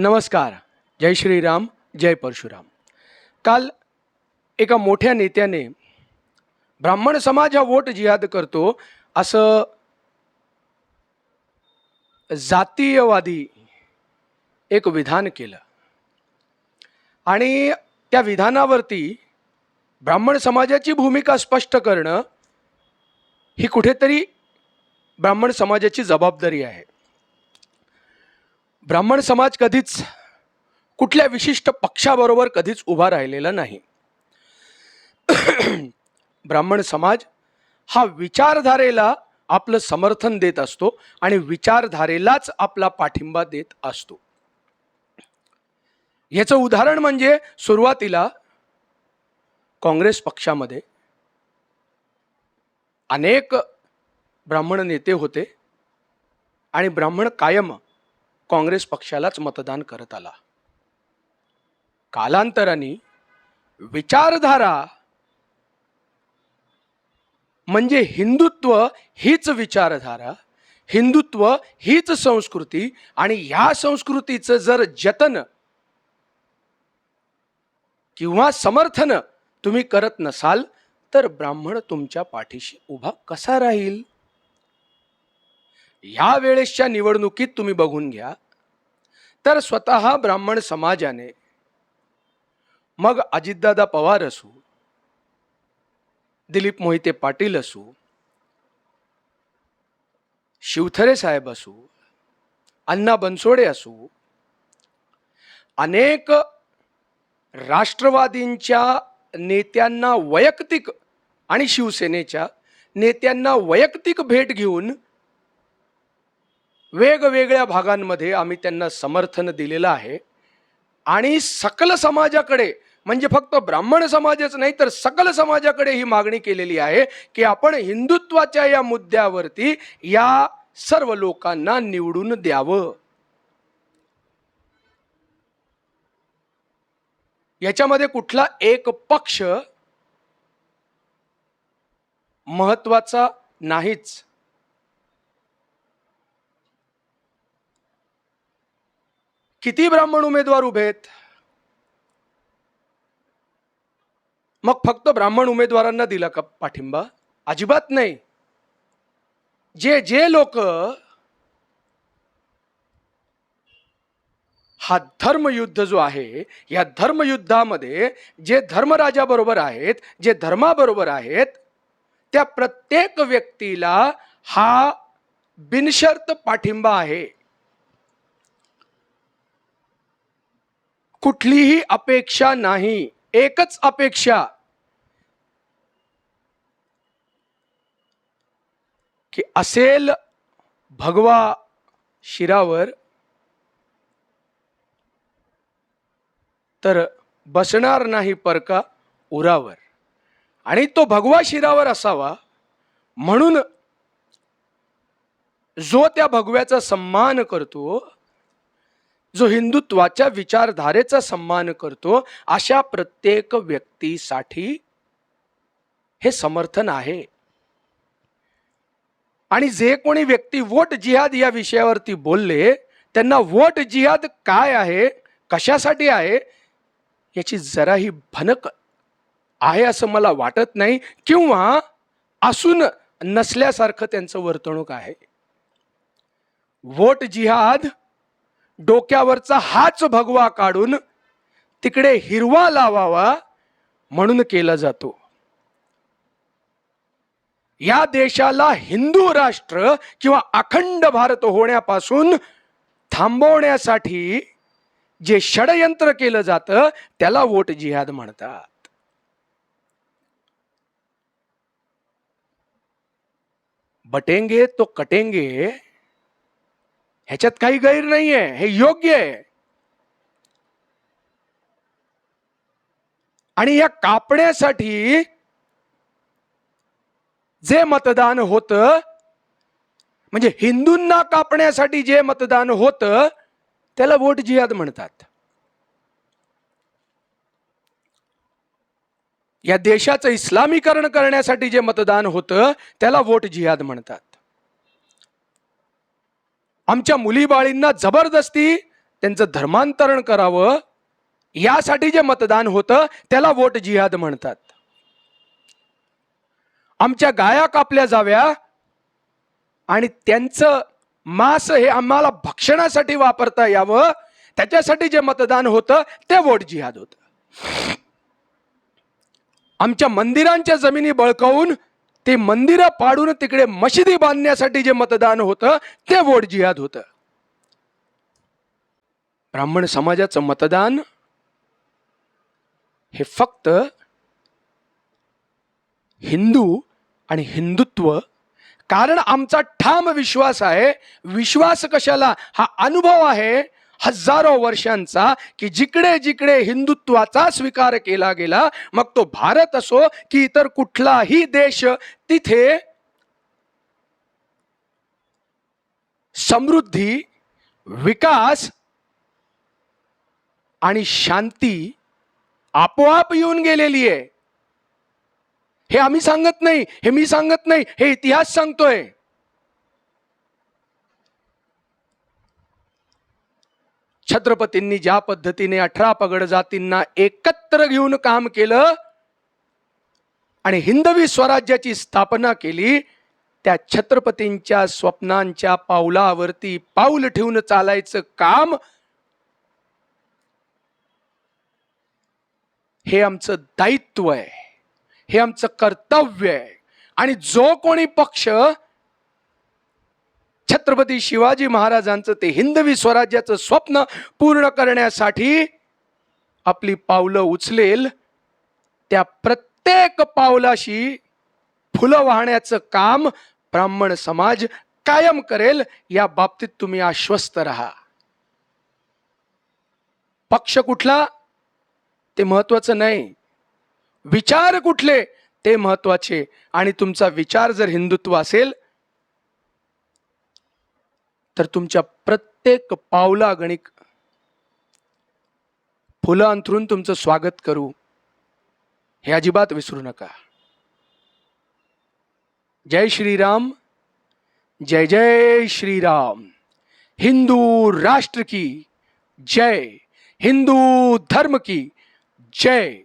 नमस्कार जय श्रीराम जय परशुराम. काल एका मोठ्या नेत्याने ब्राह्मण समाज हा वोट जिहाद करतो असं जातीयवादी एक विधान केलं. आणि त्या विधानावरती ब्राह्मण समाजाची भूमिका स्पष्ट करणं ही कुठेतरी ब्राह्मण समाजाची जबाबदारी आहे. ब्राह्मण समाज कधीच कुठल्या विशिष्ट पक्षाबरोबर कधीच उभा राहिलेला नाही. ब्राह्मण समाज हा विचारधारेला आपलं समर्थन देत असतो आणि विचारधारेलाच आपला पाठिंबा देत असतो. याचं उदाहरण म्हणजे सुरुवातीला काँग्रेस पक्षामध्ये अनेक ब्राह्मण नेते होते आणि ब्राह्मण कायम काँग्रेस पक्षालाच मतदान करत आला. कालांतराने विचारधारा म्हणजे हिंदुत्व हीच विचारधारा हिंदुत्व हीच संस्कृती आणि ह्या संस्कृतीचं जर जतन किंवा समर्थन तुम्ही करत नसाल तर ब्राह्मण तुमच्या पाठीशी उभा कसा राहील? ह्या वेळेसच्या निवडणुकीत तुम्ही बघून घ्या. तर स्वतः ब्राह्मण समाजाने मग अजितदादा पवार असू दिलीप मोहिते पाटील असू शिवथरे साहेब असू अण्णा बनसोडे असू अनेक राष्ट्रवादींच्या नेत्यांना वैयक्तिक आणि शिवसेनेच्या नेत्यांना वैयक्तिक भेट घेऊन वेगवेगळ्या भागांमध्ये आम्ही त्यांना समर्थन दिलेलं आहे. आणि सकल समाजाकडे म्हणजे फक्त ब्राह्मण समाजच नाही तर सकल समाजाकडे ही मागणी केलेली आहे की आपण हिंदुत्वाच्या या मुद्द्यावरती या सर्व लोकांना निवडून द्यावं. याच्यामध्ये कुठला एक पक्ष महत्त्वाचा नाहीच. किती ब्राह्मण उमेदवार उभे आहेत? मग फक्त ब्राह्मण उमेदवारांना दिला का पाठिंबा? अजिबात नाही. जे जे लोक हा धर्मयुद्ध जो आहे या धर्मयुद्धामध्ये जे धर्मराजाबरोबर आहेत जे धर्माबरोबर आहेत त्या प्रत्येक व्यक्तीला हा बिनशर्त पाठिंबा आहे. कुठलीही अपेक्षा नाही. एकच अपेक्षा. की असेल भगवा शिरावर तर बसणार नाही परका उरावर. आणि तो भगवा शिरावर असावा म्हणून जो त्या भगव्याचा सन्मान करतो जो हिंदुत्वाच्या विचारधारेचा सन्मान करतो अशा प्रत्येक व्यक्तीसाठी हे समर्थन आहे. आणि जे कोणी व्यक्ती वोट जिहाद या विषयावरती बोलले त्यांना वोट जिहाद काय आहे कशासाठी आहे याची जराही भनक आहे असं मला वाटत नाही किंवा असून नसल्यासारखं त्यांचं वर्तणूक आहे. वोट जिहाद डोक्यावरचा हाच भगवा काढून तिकडे हिरवा लावावा म्हणून केला जातो. या देशाला हिंदू राष्ट्र किंवा अखंड भारत होण्यापासून थांबवण्यासाठी जे षडयंत्र केलं जातं त्याला वोट जिहाद म्हणतात. बटेंगे तो कटेंगे ह्याच्यात काही गैर नाहीये हे योग्य आहे. आणि या कापण्यासाठी जे मतदान होतं म्हणजे हिंदूंना कापण्यासाठी जे मतदान होतं त्याला वोट जिहाद म्हणतात. या देशाचं इस्लामीकरण करण्यासाठी जे मतदान होतं त्याला वोट जिहाद म्हणतात. आमच्या मुलीबाळींना जबरदस्ती त्यांचं धर्मांतरण करावं यासाठी जे मतदान होतं त्याला वोट जिहाद म्हणतात. आमच्या गाया कापल्या जाव्या आणि त्यांचं मांस हे आम्हाला भक्षणासाठी वापरता यावं त्याच्यासाठी जे मतदान होतं ते वोट जिहाद होतं. आमच्या मंदिरांच्या जमिनी बळकावून ते मंदिरं पाडून तिकडे मशिदी बांधण्यासाठी जे मतदान होतं ते वोट जिहाद होतं. ब्राह्मण समाजाचं मतदान हे फक्त हिंदू आणि हिंदुत्व कारण आमचा ठाम विश्वास आहे. विश्वास कशाला? हा अनुभव आहे. हजारो वर्षांचा की जिकडे जिकडे हिंदुत्वाचा स्वीकार केला गेला मग तो भारत असो की इतर कुठलाही देश तिथे समृद्धी विकास आणि शांती आपोआप येऊन गेलेली आहे. हे आम्ही सांगत नाही हे मी सांगत नाही हे इतिहास सांगतोय. छत्रपतींनी ज्या पद्धतीने अठरा पगड जातींना एकत्र घेऊन काम केलं आणि हिंदवी स्वराज्याची स्थापना केली त्या छत्रपतींच्या स्वप्नांच्या पावलावरती पाऊल ठेवून चालायचं काम हे आमचं दायित्व आहे हे आमचं कर्तव्य आहे. आणि जो कोणी पक्ष छत्रपती शिवाजी महाराजांचं ते हिंदवी स्वराज्याचं स्वप्न पूर्ण करण्यासाठी आपली पावलं उचलेल. त्या प्रत्येक पावलाशी फुलं वाहण्याचं काम ब्राह्मण समाज कायम करेल. या बाबतीत तुम्ही आश्वस्त राहा. पक्ष कुठला? ते महत्वाचं नाही. विचार कुठले? ते महत्त्वाचे आणि तुमचा विचार जर हिंदुत्व असेल तर तुमच्या प्रत्येक पावला गणिक फुलं अंथरून तुमचं स्वागत करू. हे अजिबात विसरू नका. जय श्रीराम जय जय श्रीराम. हिंदू राष्ट्र की जय हिंदू धर्म की जय.